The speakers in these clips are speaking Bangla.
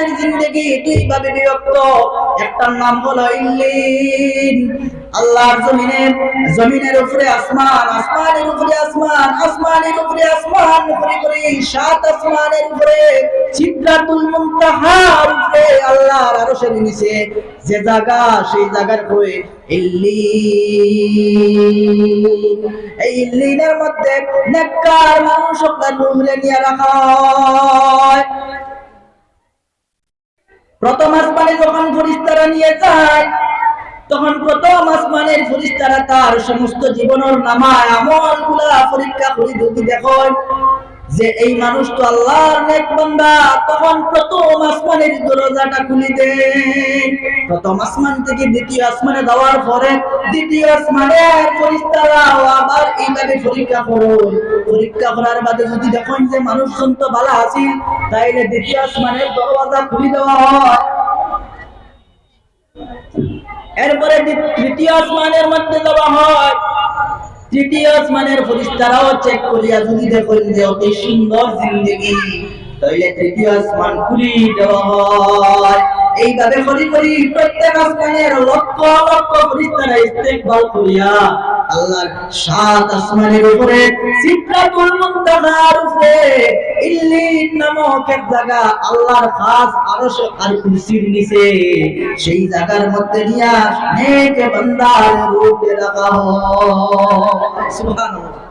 জান্নাতের জিন্দেগি দুই ভাবে একটার নাম হলো ইল্লিন। আল্লাহর জমিনে, জমিনের উপরে আসমান, আসমানের উপরে আসমান, আসমানের উপরে আসমান, উপরে করে সাত আসমানের উপরে মুনতাহার উপরে আল্লাহর আরশের নিচে, যে জায়গা, সেই জায়গার হয়ে ইল্লিনের মধ্যে নেককার মানুষ আপনার নিয়ে রাখা হয়। প্রথম আসমানে যখন ফরিস্তারা নিয়ে যায়, তখন প্রথম আসমানের ফরিস্তারা তার সমস্ত জীবনের নামায় আমলগুলা পরীক্ষা করে যদি দেখো যে এই মানুষ তো আল্লাহর নেক বান্দা, তখন প্রথম আসমানের দরজাটা খুলে দেন প্রথম আসমান থেকে দ্বিতীয় আসমানে দেওয়ার পরে দ্বিতীয় আসমানের ফরিস্তারা আবার এইভাবে পরীক্ষা করুন পরীক্ষা করার বাদে যদি দেখেন যে মানুষ সন্ত ভালো আছিল তাইলে দ্বিতীয় আসমানের দরজা খুলে দেওয়া হয়। এরপরে তৃতীয় আসমানের মধ্যে দেওয়া হয়। তৃতীয় আসমানের ফরিস্তারাও চেক করিয়া যদি দেখেন যে, অতি সুন্দর জিন্দগি। তাইলে তৃতীয় আসমান খুলি দেওয়া হয়। এইভাবে করি করি প্রত্যেক আসমানের লক্ষ লক্ষ ফরিস্তারা ইস্তেকবাল করিয়া। আল্লাহর সাত আসমানের উপরে সিদরাতুল মুনতাহার উপরে ইল্লিন নামক এক জায়গা আল্লাহর খাস আরশ আর কুরসির নিচে। সেই জায়গার মধ্যে নিয়া নেক বান্দার রূপে রাখা হয়। সুবহানাল্লাহ।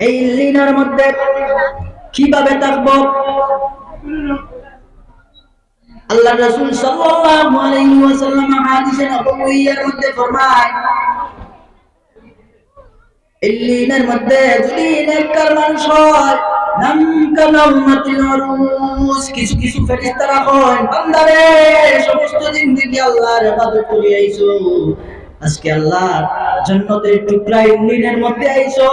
এই ইল্লিনের মধ্যে কীভাবে থাকব? আল্লাহ রাসূল সাল্লাল্লাহু আলাইহি ওয়াসাল্লাম হাদিসে নবুয়্যির মধ্যে ফরমায় ইল্লিনের মধ্যে যদি নেককার মানুষ হয় নাম কালামাতিল উরুস, কিছু কিছু ফেরেশতারা হয়, বান্দারে, সমস্ত জিন্দেগি আল্লাহর ইবাদত করে আইছো। আজকে আল্লাহ জান্নাতের টুকরা ইল্লিনের মধ্যে আইছো।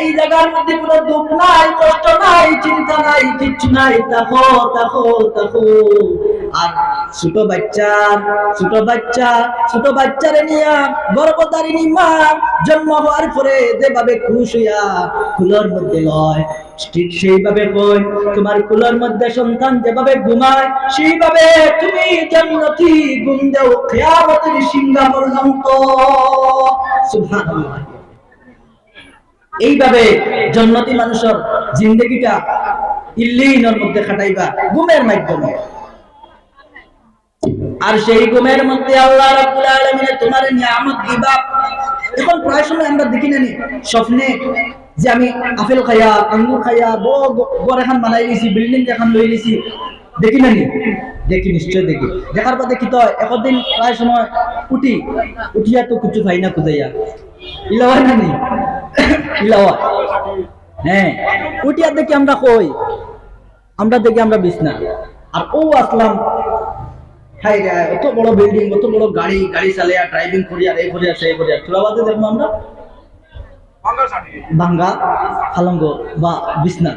এই জায়গার মধ্যে কোনো দুঃখ নাই, কষ্ট নাই, চিন্তা নাই, কিচ্ছু নাই। দেখো দেখো দেখো। আর ছোট বাচ্চা ছোট বাচ্চা, ছোট বাচ্চারে নিয়া গর্ভধারিণী মা জন্ম হওয়ার পরে যেভাবে খুশ হইয়া ফুলের মধ্যে লয়, ঠিক সেইভাবে কই তোমার কুলোর মধ্যে সন্তান যেভাবে ঘুমায়, সেইভাবে তুমি জান্নাতি ঘুম দেও, কিয়ামতের সিংহা পর্যন্ত সুবহানাল্লাহ। এইভাবে জন্নতি মানুষের জিন্দগিটা ইল্লিনের মধ্যে খাটাইবা, ঘুমের মাধ্যমে। আর সেই ঘুমের মধ্যে আল্লাহ রাব্বুল আলামিন তোমার নিয়ামত দিবা। এখন প্রায় সময় আমরা দেখি না স্বপ্নে যে আমি আপেল খাইয়া, আঙ্গুর খাইয়া, বড় এখন বানাই লিছি বিল্ডিং এখন লই লিছি দেখি না দেখি, নিশ্চয় দেখি। দেখার পর দেখি তো একদিন প্রায় সময় উঠি, উঠিয়া তো কিছু খাই না খুঁজাইয়া। ইলাওয়া না? হ্যাঁ দেখি আমরা কই? আমরা দেখি আমরা বিছনা। আর ও আসলাম হাই অত বড় বিল্ডিং অত বড় গাড়ি গাড়ি চালিয়া ড্রাইভিং করিয়া এই করিয়া সেই করিয়া। চুলাবাদে দেখব আমরা? ভাঙ্গা ফালঙ্গ বা বিছনা।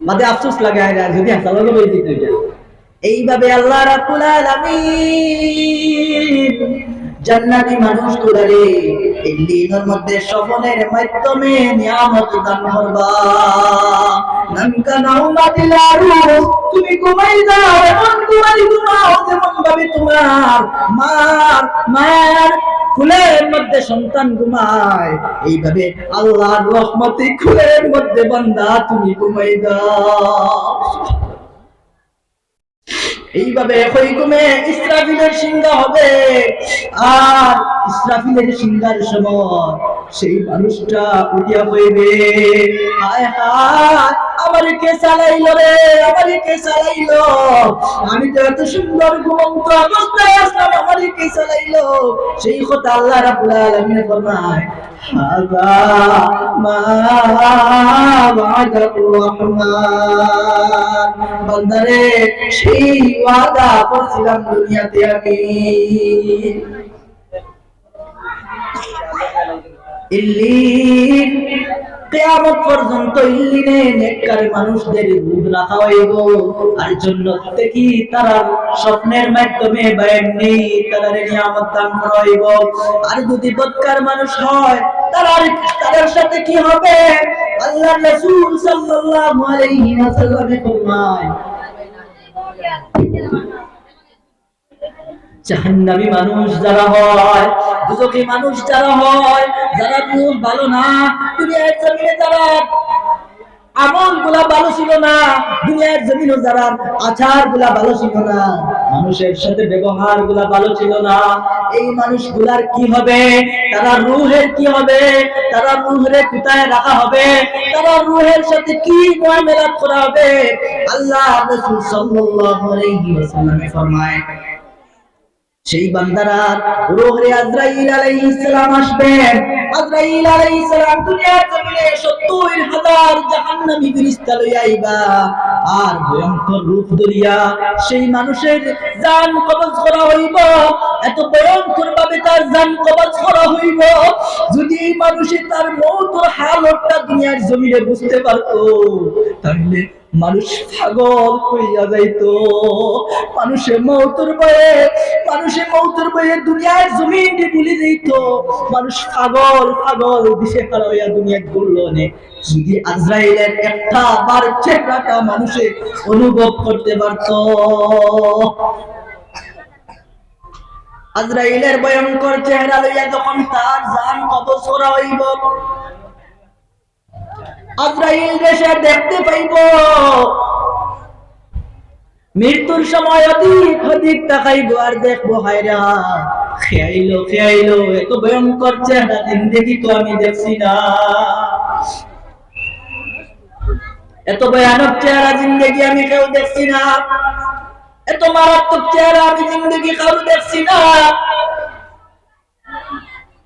বাদে আফসোস লাগে যদি হাসালকে বই এইভাবে আল্লাহ আলামিন জান্নাতি মানুষ গুলারে ইল্লিনের মধ্যে স্বপনের মাধ্যমে নিয়ামত দান করবা। নামকা নাউমাতিল আরুস তুমি ঘুমাই যাও, এমন ঘুমাই ঘুমাও যেমন ভাবে তোমার মার মায়ের কুলের মধ্যে সন্তান ঘুমায়। এইভাবে আল্লাহর রহমতে কুলের মধ্যে বান্দা তুমি ঘুমাই দাও এইভাবে হৈকুমে ইসরাফিলের সিংহা হবে। আর ইসরাফিলের সিংহার সময় সেই মানুষটা উঠিয়া হইবে হায় হায় আমার কে চালাইল রে আমার কে চালাইল। আমি তো এত সুন্দর ঘুমন্ত অবস্থায় আসলাম কে চালাইল। সেই কথা আল্লাহ রাব্বুল আলামিন ফরমায় মা করছিলাম দুনিয়াতে আমি। ইল্লিন কিয়ামত পর্যন্ত ইল্লিনে নেককার মানুষদের রূপ রাখা হইব আর জন্য থেকে তারা স্বপ্নের মাধ্যমে বাইর নেই তারা নিয়ামত দান করা আর যদি বদকার মানুষ হয় তারা তাদের সাথে কি হবে? আল্লাহর রাসূল সাল্লাল্লাহু আলাইহি ওয়াসাল্লাম ফরমায়। জাহান্নামী মানুষ যারা হয় দুজকি মানুষ যারা হয়, যারা রূহ ভালো না, দুনিয়ার জমিনে যারা আমলগুলা ভালো ছিল না, দুনিয়ার জমিনে যারা আচারগুলা ভালো ছিল না, মানুষের সাথে ব্যবহারগুলা ভালো ছিল না, এই মানুষগুলার কি হবে? তারা রুহের কি হবে? তারা রুহের কোথায় রাখা হবে? তারা রুহের সাথে কি মুআমালাত করা হবে? আল্লাহ রাসূল সাল্লাল্লাহু আলাইহি ওয়াসাল্লাম ফরমায় সেই বান্দারা রোহরে আজরাইল আলাইহিস সালাম আসবেন আজরাইল আলাইহিস সালাম দুনিয়ার জমিনে 70 হাজার জাহান্নামী ফেরেশতা লইয়া আইবা। আর ভয়ঙ্কর রূপ ধরিয়া সেই মানুষের জান কবজ করা হইব। এত ভয়ঙ্কর ভাবে তার জান কবজ করা হইব। যদি এই মানুষে তার মৌতের হালতটা দুনিয়ার জমিনে বুঝতে পারতো, তাহলে মানুষ পাগল হইয়া যাইতো। মানুষের মৌতর বয়ে মানুষের মৌতর বয়ে দুনিয়ার জমিন ভুলে দিত। মানুষ পাগল পাগল, দিশে খারাপ হইয়া দুনিয়া ঘুরলো নে। যদি আজরাইলের একটা বার চেহারাটা মানুষে অনুভব করতে পারত। আজরাইলের ভয়ঙ্কর চেহারা লইয়া যখন তার জান কবজ করা হইব আজরাইল দেশে দেখতে পাইব। মৃত্যুর সময় অধিক অধিক তাকাইব আর দেখব হায়রা খেয়াইলো খেয়াইলো, এত ভয়ঙ্কর চেহারা জিন্দেগি তো আমি দেখছি না। এত ভয়ানক চেহারা জিন্দেগি আমি কেউ দেখছি না। এত মারাত্মক চেহারা আমি জিন্দেগি কাউ দেখছি না।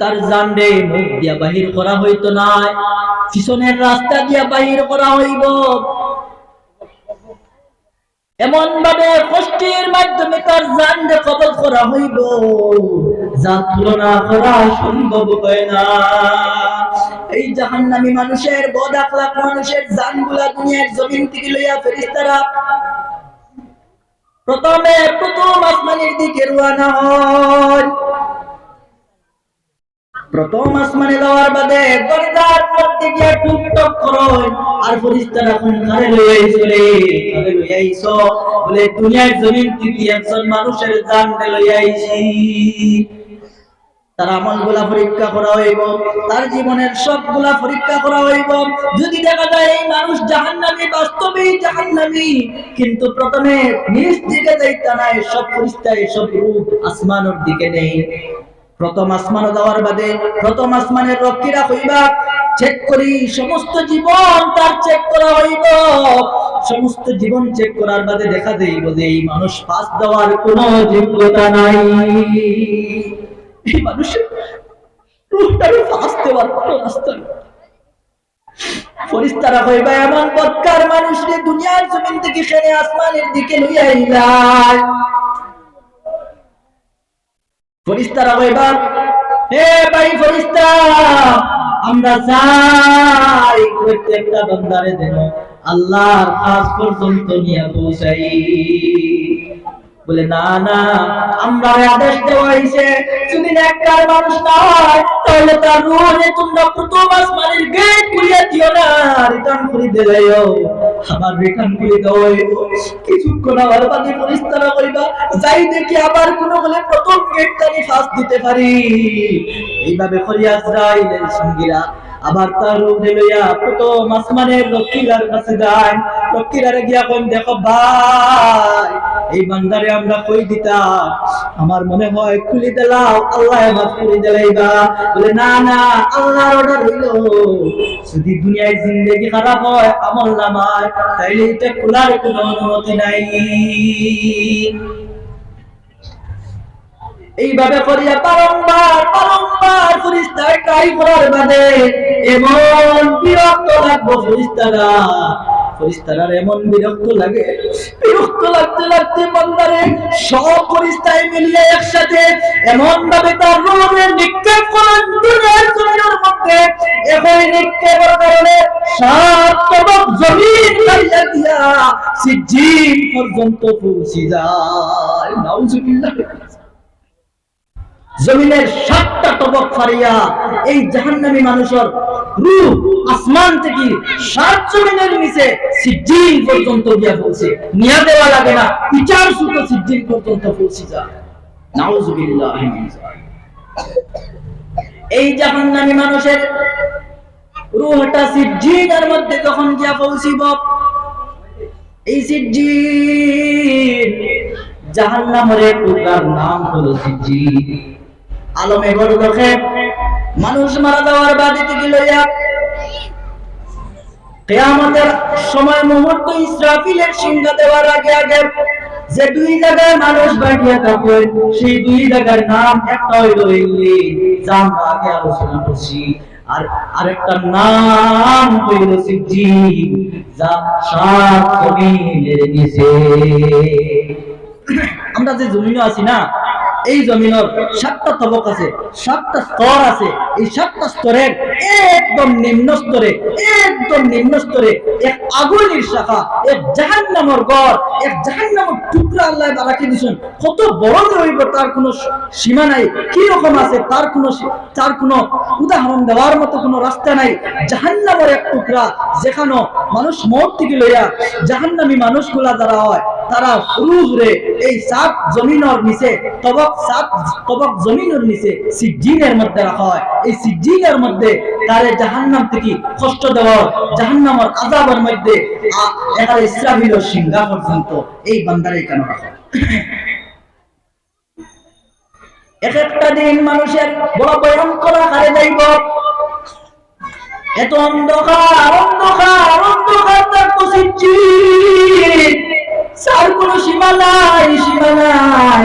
তার জানরে মুখ দিয়া বাহির করা হইতো না। পিছনের রাস্তা দিয়া বাহির করা হইব। এমন ভাবে কষ্টের মাধ্যমে তার কবল করা হইব। যা তুলনা করা সম্ভব হয় না। এই জাহান্নামী মানুষের, বদ মানুষের দুনিয়ার জমিন থেকে লইয়া প্রথমে প্রথম আসমানের দিকে রওনা হয়। প্রথম আসমানে যাওয়ার বাদে দরজার মধ্যে গিয়া টুকটক করয় আর ফরিস্তারা কোন ঘরে লই আইছো রে ঘরে লই আইছো বলে, দুনিয়ার জমিন থেকে একজন মানুষের জান লই আইছি তার আমলগুলা পরীক্ষা করা হইব, তার জীবনের সবগুলা পরীক্ষা করা হইব। যদি দেখা যায় এই মানুষ জাহান্নামী, বাস্তবেই জাহান্নামী, কিন্তু প্রথমে নিজ দিকে যাইতে নাই, সব পরিস্থায় সব রূপ আসমানের দিকে নেই। প্রথম আসমান দেওয়ার বাদে প্রথম আসমানের রক্ষীরা হইবা চেক করি, সমস্ত জীবন তার চেক করা হইব। সমস্ত জীবন চেক করার বাদে দেখা যাইব যে এই মানুষ পাস দেওয়ার কোনো যোগ্যতা নাই। এমন বৎকার মানুষকে দুনিয়ার জমিন থেকে সেরে আসমানের দিকে লইয়া ফরিস্তারা হইবা হে ভাই ফরিস্তা, আমরা চাই প্রত্যেকটা বান্দারে যেন আল্লাহর কাজ পর্যন্ত নিয়ে পৌঁছাই। বলে, না না, আমরা আদেশ দেওয়া হয়েছে। যদি নেককার মানুষ না হয়, তাহলে তার রুহে তোমরা প্রথম আসমানের গেট খুলে দিও না রিটার্ন করে দিলেও আবার রিটার্ন করে দাও কিছুক্ষণ আবার পানি পরিস্তারা করিবা। যাই দেখি আবার কোনো বলে প্রথম গেটটা আমি ফাঁস দিতে পারি। এইভাবে করি আজরাইলের সঙ্গীরা। আবার তার রুহে লইয়া প্রথম আসমানের লক্ষ্মীরার কাছে যায়। লক্ষ্মীরারে গিয়া ভাই, এই বান্দারে আমরা কই দিতাম? আমার মনে হয় খুলি দিলাম আল্লাহ মাফ করে দিলাইবা। বলে, না না, আল্লাহর অর্ডার হইল। যদি দুনিয়ায় জিন্দগি খারাপ হয়, আমল নামায়, তাইলে এটা খোলার কোনো অনুমতি নাই। এইভাবে করিয়া বারংবার বারংবার ফরিস্তার ট্রাই করার বাদে এমন বিরক্ত লাগবো ফরিস্তারা। ফরিস্তায় সাত জমিন দিয়া পর্যন্ত পৌঁছে যায়। জমিনের সাতটা তবক ফারিয়া এই জাহান্নামী মানুষের রূহ আসমান থেকে সাত জমিনের নিচে সিজিন পর্যন্ত গিয়া পৌঁছে। নিয়া দেওয়া লাগে না, বিচার সুতো সিজিন পর্যন্ত পৌঁছে যায়। নাউজুবিল্লাহ। এই জাহান্নামী মানুষের রূহটা সিজিনের মধ্যে যখন গিয়া পৌঁছিব, এই সিজিন জাহান্নামের টুকরার নাম হলো সিজিন আলমে মানুষ মারা সময় মুহূর্ত ইসরাফিলের দেওয়ার আগে আগে যে দুই জায়গায় মানুষ থাকবে, সেই দুই জায়গার নাম একটা হইল যা আমরা আগে আলোচনা করছি। আর আরেকটা নাম হইল সিজি যা সাত আমরা যে জমিনে আছি না এই জমিনের সাতটা তবক আছে, সাতটা স্তর আছে। এই সাতটা স্তরের একদম নিম্ন স্তরে, একদম নিম্ন স্তরে এক আগুনের শাখা, এক জাহান নামর গড় এক জাহান নামর টুকরা আল্লাহ রাখি দিছেন কত বড় হইব, তার কোনো সীমা নাই। কি রকম আছে, তার কোনো তার কোনো উদাহরণ দেওয়ার মতো কোনো রাস্তা নাই। জাহান নামর এক টুকরা, যেখানে মানুষ মত থেকে লইয়া জাহান্নামী মানুষগুলা যারা হয়, তারা রুহ রে এই সাত জমিনের নিচে তবক তারে মানুষের বড় ভয়ঙ্কর আকারে যাইব। এত অন্ধকার অন্ধকার অন্ধকার সার কোনো সীমা নাই সীমা নাই।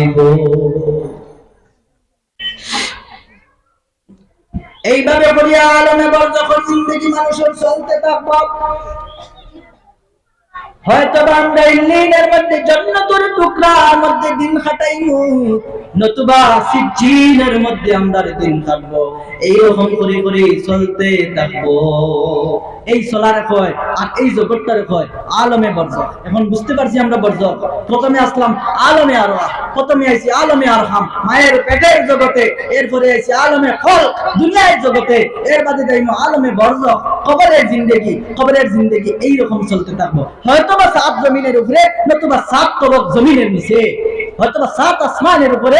এইভাবে মানুষের চলতে হয়তো আমরা ইন্দিনের মধ্যে জান্নাতের টুকরার মধ্যে দিন কাটাইমু নতুবা সিজিনের মধ্যে আমরা দিন কাটবো এইরকম করে করে চলতে থাকব। এই কয় আর এই জগৎটার কয় আলমে বর্জ এখন বুঝতে পারছি আমরা বর্জ প্রথমে আসলাম আলমে আর প্রথমে আইছি আলমে আর হাম মায়ের পেটের জগতে, এরপরে আইছি আলমে ফল দুনিয়ার জগতে, এর বাদে যাইমু আলমে কবরের জিন্দেগি কবরের জিন্দেগি এইরকম চলতে থাকব। হয়তো বা সাত জমিনের উপরে, নতুবা সাত তবক জমিনের নিচে। হয়তোবা সাত আসমানের উপরে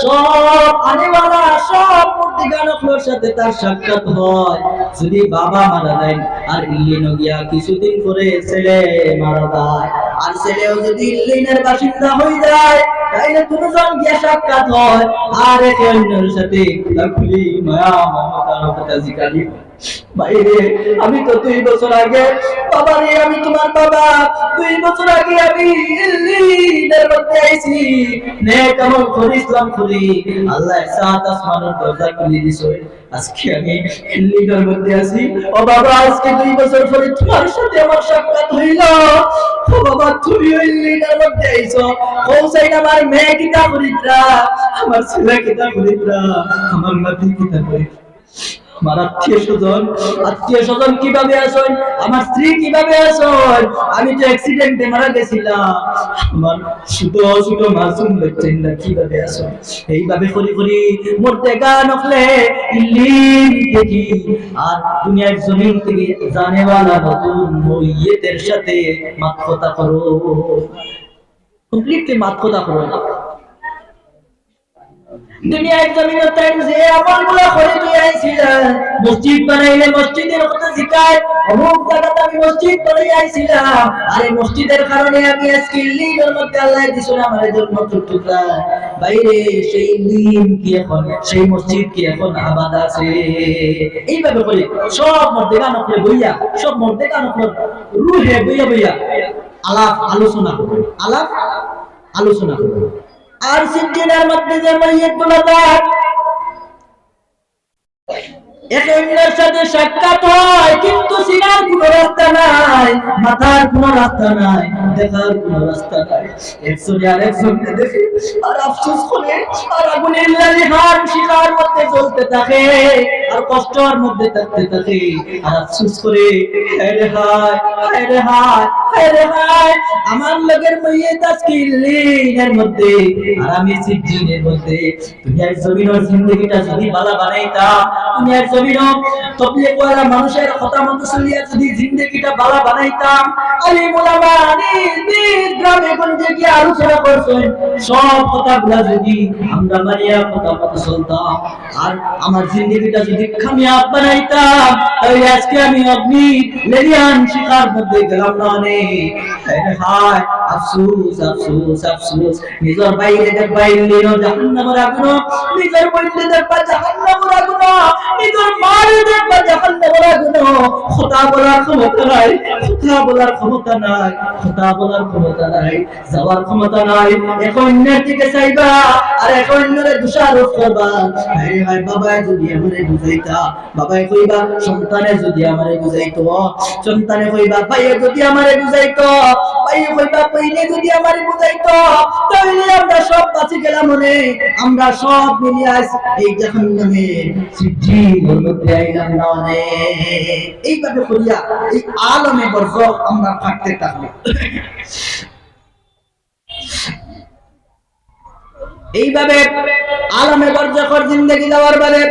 সব সব হয়। যদি বাবা মারা যায়, আর ইয়ে গিয়া কিছুদিন পরে ছেলে মারা যায়। আর ছেলেও যদি ইল্লিনের বাসিন্দা হয়ে যায়, তাইলে দুজন গিয়া সাক্ষাৎ হয়। আর একে অন্যের সাথে খুলি মায়া কথা জিজ্ঞাসা বাইরে, আমি তো দুই বছর আগে বাবা রে আমি তোমার বাবা। দুই বছর আগে আমি ইল্লিনের মধ্যে করে, ইসলাম করি। আল্লাহ সাত আসমানের দরজা খুলে দিছো। আজকে আমি ইল্লিনের মধ্যে আছি। ও বাবা, আজকে দুই বছর পরে তোমার সাথে আমার সাক্ষাৎ হইল। ও বাবা, তুমি ওই লিডার মধ্যে আইছো। কৌসাই আমার মেয়ে কিতা করিত্রা আমার ছেলে কিতা করিত্রা আমার নাতি কিতা ও আমার আত্মীয় স্বজন আত্মীয় স্বজন কীভাবে আসেন? আমার স্ত্রী কীভাবে আসেন? আমি তো অ্যাক্সিডেন্টে মারা গেছিলাম। আমার ছোট ছোট মাসুম বাচ্চারা কীভাবে এইভাবে করি করি মরতে ইলিম দেখি। আর দুনিয়ার জমিন থেকে জানেওয়ালা নতুন মইয়েতের সাথে মাত কথা করো। কমপ্লিটলি মাত কথা করো না। দুনিয়ার জমিনে তাই যে আমলগুলো করে তুই আইছিলাম মসজিদ বানাইলে মসজিদের কথা শিখায় অমুক জায়গাতে আমি মসজিদ বানাই আইছিলাম, আরে মসজিদের কারণে আমি আজকে লিগের মধ্যে আল্লাহ দিছিল আমার জন্য টুকরা। বাইরে সেই লিম কি এখন? সেই মসজিদ কি এখন আবাদ আছে? এইভাবে করে সব মধ্যে গান করে বইয়া, সব মধ্যে গান করে রুহে বইয়া বইয়া আলাপ আলোচনা আলাপ আলোচনা করবে আর সিদ্দিনের মধ্যে যে মাইয়াতগুলো সাথে সাক্ষাৎ হয়, কিন্তু সিনার কোনো রাস্তা নাই, মাথার কোনো রাস্তা নাই। দেখার কোনো রাস্তা নাই। একজনে আর দেখে, আর আফসোস করে, আর হার শিকার মধ্যে থাকে, আর মধ্যে থাকতে থাকে। আর আফসোস করে, হায় হায় হায় আমার লগের মাইয়াত আজকে লিনের মধ্যে, আর আমি সিদ্দিনের মধ্যে। দুনিয়ার জমিনের জিন্দগিটা যদি বালা দুনিয়ার জমিন তবলিগ ওয়ালা মানুষের কথা মতো চলিয়া যদি জিন্দগিটা বালা বানাইতাম আলী মোলামা নিজ নিজ গ্রামে গঞ্জে গিয়ে আলোচনা আমরা মারিয়া কথা মতো চলতাম আর আমার জিন্দগিটা যদি কামিয়াব বানাইতাম আমি অগ্নি লেরিয়ান শিকার মধ্যে গেলাম না অনেক। হায় আফসোস আফসোস আফসোস। নিজের বাইরে দেখবা ইল্লিন জাহান্নামের আগুন। নিজের বইলে দেখবা জাহান্নামের আগুন। নিজের মারে দেখবা জাহান্নামের আগুন। খোদা বলার ক্ষমতা নাই, খোদা বলার ক্ষমতা নাই, খোদা বলার ক্ষমতা নাই, যাওয়ার ক্ষমতা নাই। এখন দিকে চাইবা, আর এখন অন্যরে দোষারোপ করবা। হায় হায়, বাবাই যদি আমারে বুঝাইতা, বাবাই কইবা, সন্তানে যদি আমারে বুঝাইতো, সন্তানে কইবা, ভাইয়ে যদি আমারে বুঝাইতো, ভাইয়ে কইবা কইলে যদি আমারে বুঝাইতো তাহলে আমরা সব বাঁচে গেলাম মনে আমরা সব মিলিয়ে আজ এই জাহান্নামে সিদ্ধি মধ্যে আইলাম না অনেক এইভাবে করিয়া এই আলমে বরজখ আমরা থাকতে থাকব। এইভাবে আলমে বরজখর জিন্দগি দেওয়ার বাদে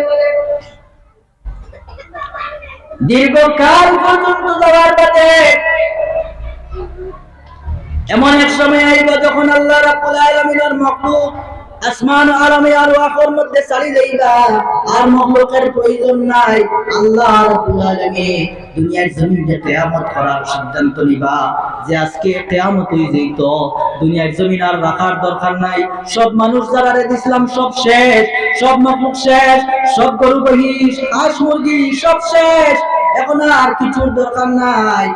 দীর্ঘকাল পর্যন্ত যাওয়ার বাদে এমন এক সময় আইব যখন আল্লাহ রাব্বুল আলামিনের মাখলুক আসমান আলমে আর ওয়াকর মধ্যে চালি যাইবা আর মখলুকের প্রয়োজন নাই। আল্লাহ রাব্বুল আলামিন দুনিয়ার জমিনে কিয়ামত করার সিদ্ধান্ত নিবা। যে আজকে কিয়ামত হয়ে যাইত, দুনিয়ার জমিন আর রাখার দরকার নাই। সব মানুষ যারা রে দিছিলাম, সব শেষ। সব মখলুক শেষ, সব গরু বহিষ হাঁস মুরগি সব শেষ। এখন আর কিছুর দরকার নাই।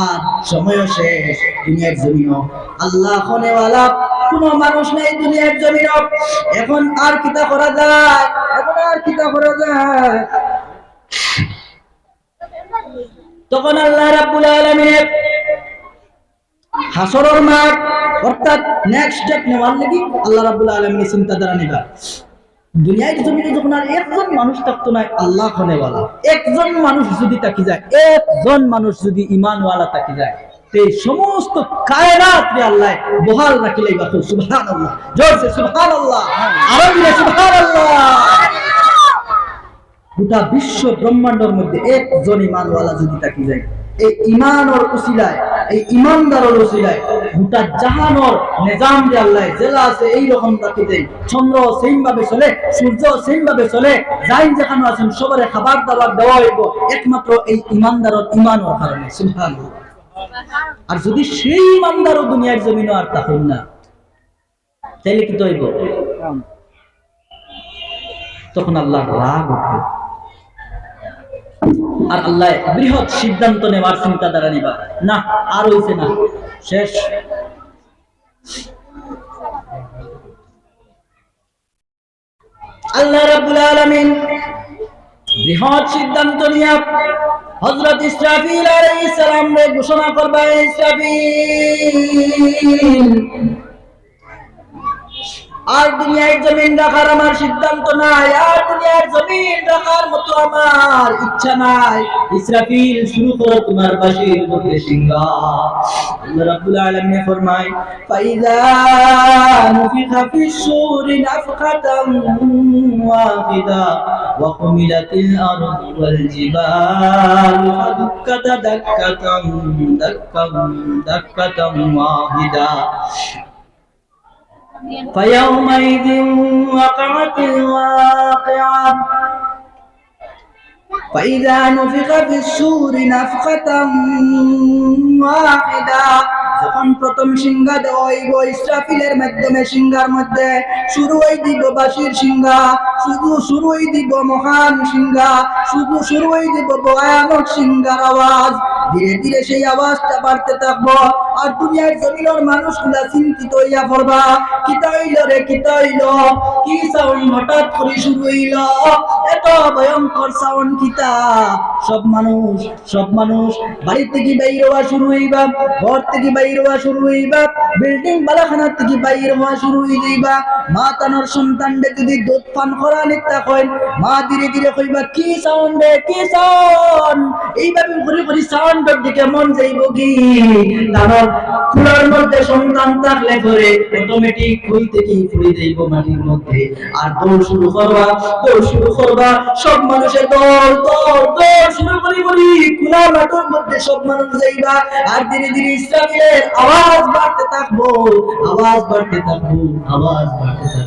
আর সময়ও শেষ, দুনিয়ার জমিন আল্লাহ খনেওয়ালা, কোনো মানুষ নাই দুনিয়ার জমিন এখন আর কিতা করা যায়? এখন আর কিতা করা যায়? তখন আল্লাহ রাব্বুল আলামিন হাসরের মাঠ, অর্থাৎ নেক্সট স্টেপ নেওয়ার লাগি আল্লাহ রাব্বুল আলামিন চিন্তাধারা নিবা। দুনিয়ায় জমিনে যখন আর একজন মানুষ থাকতো না, আল্লাহ খনেওয়ালা একজন মানুষ যদি তাকি যায়, একজন মানুষ যদি ইমানওয়ালা তাকি যায়, তে সমস্ত কায়নাত আল্লাহ বহাল রাখিলে বাকু সুবহানাল্লাহ। জোরসে সুবহানাল্লাহ। আরও দিলে সুবহানাল্লাহ। গোটা বিশ্ব ব্রহ্মাণ্ডের মধ্যে একজন ইমানওয়ালা যদি তাকি যায়, এই ইমানর উসিলায় এই ইমানদারর উসিলায় গোটা জাহানর নিজাম যে আল্লাহ জেলা আছে এই রকম রাখি দেয় চন্দ্র সেম ভাবে চলে সূর্য সেম ভাবে চলে যাইন যেখানে আছেন সবারে খাবার দাবার দেওয়া হইব। একমাত্র এই ইমানদারর ইমানর কারণে আর যদি সেই ইমানদারও দুনিয়ার জমিন আর তখন না তাইলে কি তৈব? তখন আল্লাহ রাগ উঠবে। আর আল্লাহ বৃহৎ সিদ্ধান্ত নেওয়ার চিন্তাধারা নিবা। না, আর হইছে না। শেষ। আল্লাহ রাব্বুল আলামিন বৃহৎ সিদ্ধান্ত নিয়ে হযরত ইসরাফিল আলাইহিস সালাম ঘোষণা করবে, ইসরাফিল। আর দুনিয়ায় জমিন রাখার আমার সিদ্ধান্ত নাই, আর দুনিয়ার জমিন রাখার মতো আমার ইচ্ছা নাই। ইসরাফিল, শুরু করো তোমার বাসির মধ্যে সিংহা আল্লাহ রাব্বুল আলামিন ফরমায়, ফাইজা নুফিখা ফিস সূরি নাফখাতাম ওয়াহিদা ওয়া হুমিলাতিল আরদু ওয়াল জিবালু ফাদুক্কাতা দাক্কাতাম, দাক্কাম, দাক্কাতাম ওয়াহিদা। فيومئذ وقعت الواقعة فإذا نفخ في السور نفخة واحدة যখন প্রথম সিংহা দেওয়া হইব ইসরাফিলের মাধ্যমে সিংহার মধ্যে শুরু হই দিব বাসির সিংহা শুধু শুরু হই দিব মহান সিংহা শুধু শুরু হই দিব ভয়ানক সিংহার আওয়াজ ধীরে ধীরে সেই আওয়াজটা বাড়তে থাকব। আর দুনিয়ার জমিনের মানুষগুলা চিন্তিত হইয়া পড়বা কিতা হইল রে কিতা কি সাউন্ড হঠাৎ করে শুরু হইল? এত ভয়ঙ্কর সাউন্ড কিতা সব মানুষ সব মানুষ, বাড়ি থেকে বাইর হওয়া শুরু হইবা, ঘর থেকে বাইর হওয়া শুরু হইবা বিল্ডিং বালাখানা থেকে বাইর হওয়া শুরু হই যাইবা। মা তানোর সন্তানরে যদি দুধ পান করা নিতা কইন, মা ধীরে ধীরে কইবা, কি সাউন্ড রে, কি সাউন্ড এইভাবে ঘুরে ঘুরে সাউন্ডের দিকে মন যাইব কি? কারণ কুলার মধ্যে সন্তান থাকলে পরে অটোমেটিক কই থেকে ফুড়ে যাইব মাটির মধ্যে। আর দৌড় শুরু করবা দৌড় শুরু করবা সব মানুষের দৌড় দৌড় দৌড় শুরু করি করি কুলা মাঠের মধ্যে সব মানুষ যাইবা আর ধীরে ধীরে ইসলামের আওয়াজ বাড়তে থাকব, আওয়াজ বাড়তে থাকব, আওয়াজ বাড়তে থাকব।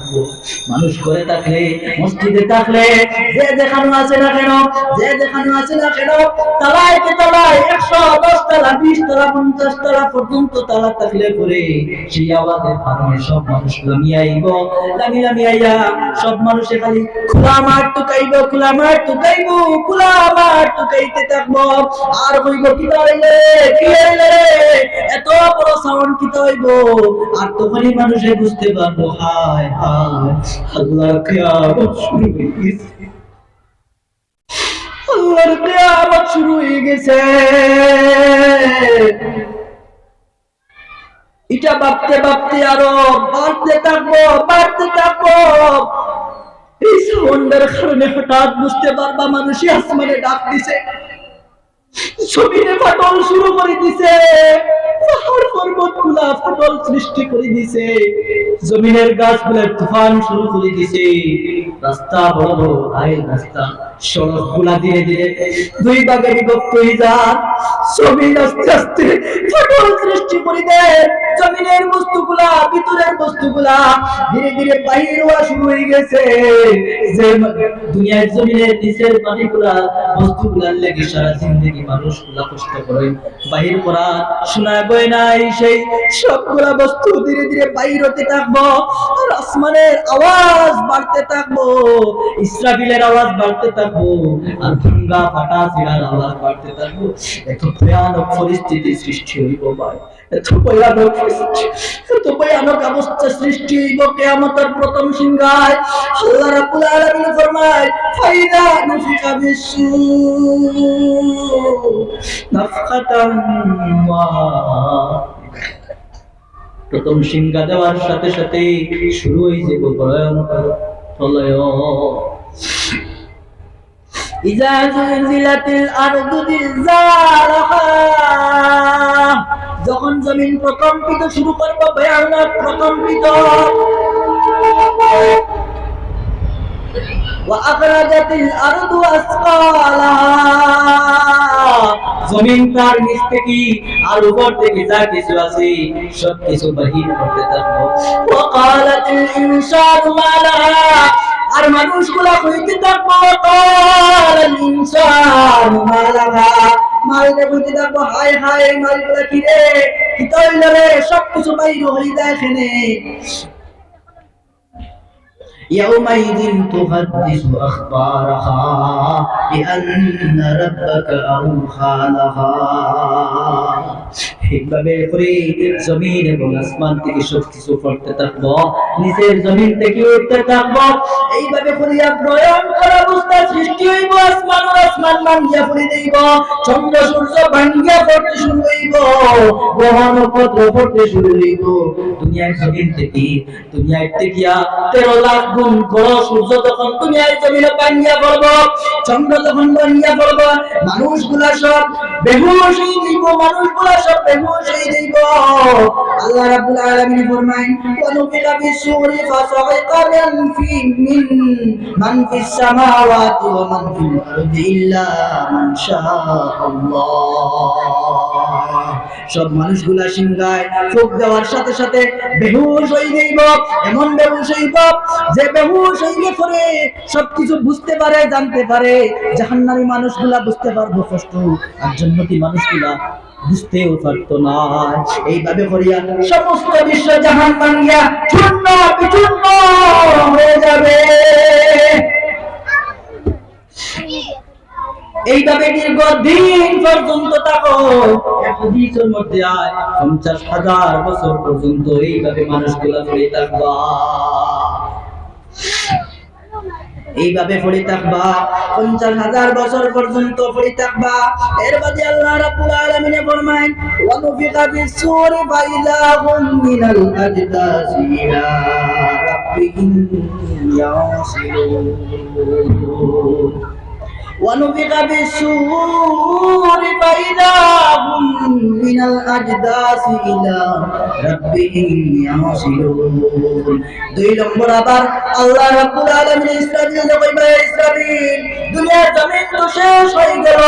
মানুষ করে থাকলে, মসজিদে থাকলে, যে দেখানো আছে না কেন, যে দেখানো আছে না কেন, তালায় কে তালায়, একশো দশ তালা, বিশ তালা, পঞ্চাশ তালা পর্যন্ত তালা থাকলে পরে সেই আওয়াজের কারণে সব মানুষ লামিয়াইব লামি লামিয়াইয়া সব মানুষে খালি খোলা মাঠ টুকাইব, খোলা মাঠ টুকাইব, খোলা মাঠ টুকাইতে থাকব। আর হইব কি হইলে কি হইলে এত বড় সাউন্ড কি হইব আর তখনই মানুষে বুঝতে পারব, হায় হায়। আল্লাহ কিয়ামত শুরু হয়ে গেছে। আল্লাহর কিয়ামত শুরু হয়ে গেছে। এটা ভাবতে ভাবতে আরও বাড়তে থাকব বাড়তে থাকব। এই সাউন্ডের কারণে হঠাৎ বুঝতে পারবা মানুষই আসমানে ডাক দিছে। ছবিতে ফাটল শুরু করে দিছে। পাহাড় পর্বতগুলা সৃষ্টি করে দিছে। জমিনের গাছগুলা তুফান শুরু করে দিছে। রাস্তা বড় বড়, আইল রাস্তা। সড়কগুলা ধীরে ধীরে দুই ভাগে বিভক্ত হয়ে যায়। জমিন আস্তে আস্তে ফাটল সৃষ্টি করে দেয়। জমিনের বস্তুগুলা, ভিতরের বস্তুগুলা ধীরে ধীরে বাহির হওয়া শুরু হয়ে গেছে। যে দুনিয়ার জমিনের নিচের বস্তুগুলার লেগে সারা জিন্দগি মানুষগুলা কষ্ট করে বাহির করা শোনা বই নাই। সেই সবগুলা বস্তু ধীরে ধীরে বাহির হতে থাকব। আর আসমানের আওয়াজ বাড়তে থাকব, ইসরাফিলের আওয়াজ বাড়তে থাকব, আর ভাঙ্গা ফাটা চিড়ার আওয়াজ বাড়তে থাকব। এত ভয়ানক পরিস্থিতি সৃষ্টি হইব ভাই, এত ভয়ানক এত সৃষ্টি হইব কেয়ামতের প্রথম সিংহায়। ফাইদা নুফিকা নাফখাতাম প্রথম সিংহা দেওয়ার সাথে সাথে শুরু হয়ে যাবে ভয়ঙ্কর প্রলয় إذا زلزلت الأرض زلزالها যখন জমিন প্রকম্পিত শুরু করবো ভয়ানক প্রকম্পিত وأخرجت الأرض أثقالها জমিন তার নিচ থেকে আর উপর থেকে যা কিছু আছে সব কিছু বাহির করতে থাকবো وقالت الإنسان ما لها আর মানুষগুলা হইতে থাকবো قال الإنسان ما لها মালকে হইতে থাকবো হায় হায় মালগুলা কি রে কি তৈল রে সব কিছু বাইর হয়ে যায় এখানে يومئذ تحدث أخبارها بأن ربك أوحى لها এইভাবে করে জমিন এবং আসমান থেকে সব কিছু পড়তে থাকবো নিচের জমিন থেকে উঠতে থাকবো এইভাবে করিয়া ভয়ঙ্কর অবস্থা সৃষ্টি হইব আসমান ও আসমান ভাঙ্গিয়া পড়ে দেব চন্দ্র সূর্য ভাঙ্গিয়া পড়তে শুরু হইব গ্রহ নক্ষত্র পড়তে শুরু হইব দুনিয়ার জমিন থেকে দুনিয়ার থেকে তেরো লাখ গুণ বড় সূর্য তখন দুনিয়ার জমিনে ভাঙ্গিয়া পড়ব, চন্দ্র তখন ভাঙ্গিয়া পড়ব, মানুষগুলা সব বেহুশ হয়ে দিব মানুষগুলা সব বেহুশ হয়ে দিব আল্লাহ রাব্বুল আলামিন ফরমায় ওয়া নুফিকা বিসসূরি ফাসাইকা মান ফি মিন মান ফিস সামাওয়াতি ওয়া মান ফিল আরদি ইল্লা মান শাআল্লাহ। সব মানুষগুলা সিংহায় ফুক দেওয়ার সাথে সাথে বেহুশ হয়ে যাইব এমন বেহুশ হইব যে বেহুশ হইলে পরে সবকিছু বুঝতে পারে, জানতে পারে। জাহান্নামী মানুষগুলা বুঝতে পারব কষ্ট আর জান্নাতি মানুষগুলা বুঝতেও পারতো না? এইভাবে করিয়া সমস্ত বিশ্ব জাহান ভাঙ্গিয়া চূর্ণ বিচূর্ণ হয়ে যাবে। এইভাবে দীর্ঘদিন পর্যন্ত থাকো। হাদিসের মধ্যে আয়, পঞ্চাশ হাজার বছর পর্যন্ত এইভাবে মানুষগুলা পড়ে থাকবা। এইভাবে পড়ে থাকবা, পঞ্চাশ হাজার বছর পর্যন্ত পড়ে থাকবা। এর বাদে আল্লাহ রাব্বুল আলামিনে ফরমায় ওয়া নুফিকা বিসসূরি ফাইদা হুম মিনাল আজদাসি ইলা রাব্বিহিম ইয়াসিরুন ونفخ بالسور فإذا هم من الأجداث إلى ربهم ينصرون দুই নম্বর আবার আল্লাহ রাব্বুল আলামিন ইসরাফিল কইবা ইসরাফিল দুনিয়ার জমিন তো শেষ হয়ে গেল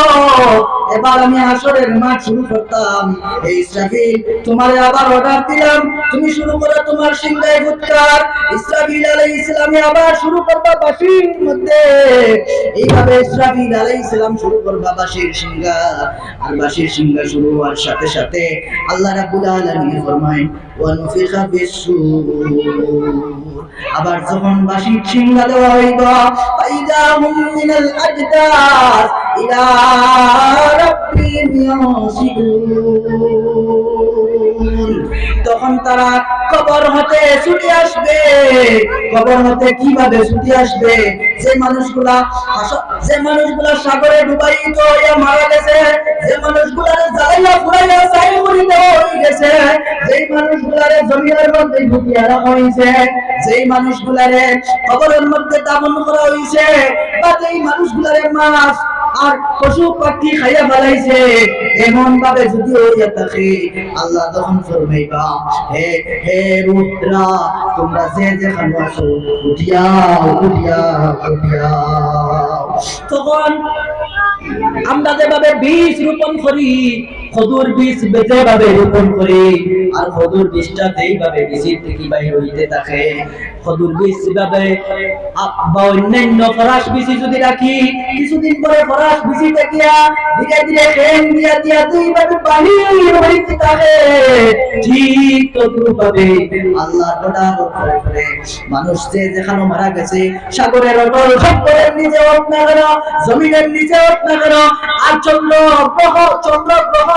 এবার আমি আসরের মাঠ শুরু করতাম এই ইসরাফিল তোমার আবার অর্ডার দিলাম তুমি শুরু করো তোমার সিংহায় ফুৎকার ইসরাফিল আলাইহিস সালামে আবার শুরু করবা বাসির মধ্যে এইভাবে ইসরাফিল আলাইহিস সালাম শুরু করবা বাসির সিংহা। আর বাসির সিংহা শুরু হওয়ার সাথে সাথে আল্লাহ রাব্বুল আলামিন ফরমায় আবার যখন বাসির সিংহা দেওয়া হইব ফাইদা হুম মিনাল আজদাস ইলা রাব্বিহিম ইয়াসিরুন তখন তারা কবর হতে ছুটে আসবে। কবর হতে কীভাবে ছুটে আসবে? যে মানুষগুলা যে মানুষগুলা সাগরে ডুবাইত হইয়া মারা গেছে। যে মানুষগুলা জ্বালাইয়া ফুরাইয়া চাই করে দেওয়া হয়ে গেছে। যেই মানুষগুলারে জমিনের মধ্যে ঢুকিয়ে রাখা হয়েছে যেই মানুষগুলারে কবরের মধ্যে দামন করা হয়েছে বা যেই মানুষগুলারে মাছ আর পশু পাখি খাইয়া ফেলাইছে এমন ভাবে যদি হইয়া থাকে, আল্লাহ তখন ফরমাইবা, হে হে রুদ্রা, তোমরা যে যেখানে আছো উঠিয়া উঠিয়া উঠিয়া তখন আমরা যেভাবে বীজ রোপণ করি খদুর বীজ যেভাবে রোপণ করি, আর খদুর বীজটা যেইভাবে বীজের থেকে বাইর হইতে থাকে খদুর বীজ যেভাবে আপ- বা অন্যান্য ফরাস বীজ যদি রাখি, কিছুদিন পরে ফরাস বীজ দেখিয়া ধীরে ধীরে খেন দিয়া দিয়া যেইভাবে বাহির হইতে থাকে, ঠিক তদ্রুপভাবে আল্লাহ অর্ডার করে করে মানুষ যে যেখানে মারা গেছে, সাগরের অটল খপ্পরের নিচে হোক না কেন জমিনের নিচে হোক না কেন আর চন্দ্র গ্রহ চন্দ্র গ্রহ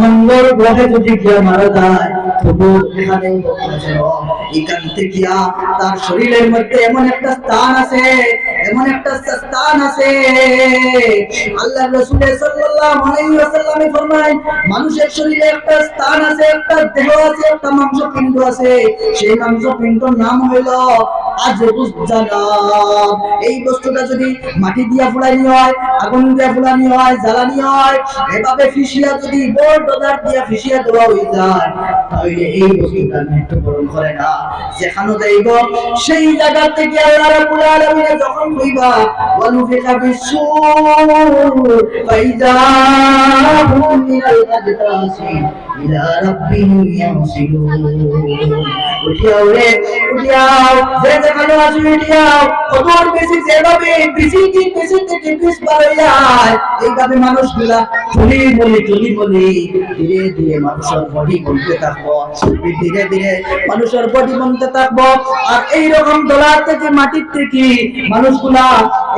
মঙ্গল গ্রহে যদি গিয়ে মারা যায় তার শরীরের মধ্যে এমন একটা স্থান আছে, এমন একটা স্থান আছে। আল্লাহ মানুষের শরীরে একটা স্থান আছে, একটা দেহ আছে, একটা মাংসপিণ্ড আছে। সেই মাংসপিণ্ডর নাম হইল এই বস্তুটা যদি মাটি দিয়া ফুলানি হয়, আগুন দিয়া ফুলানি হয়, জ্বালানি হয়, এভাবে ফিসিয়া যদি বোল্ট ডজার দিয়া ফিসিয়া দেওয়া হয়ে যায়, তাহলে এই বস্তুটা মৃত্যুবরণ করে না। যেখানে যাইব, সেই জায়গা থেকে আল্লাহ রাব্বুল আলামিন যখন কইবা ওয়ানুফিকা বিসসূর ফাইদা হুম মিনাল আজদাসি ইলা রাব্বিহিম ইয়ানসিলুন মানুষের বডি বলতে থাকব। আর এইরকম দোলার থেকে, মাটির থেকে মানুষগুলা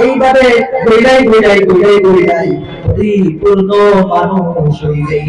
এইভাবে গইলাই গইলাই গইলাই গইলাই পরিপূর্ণ মানুষ হয়ে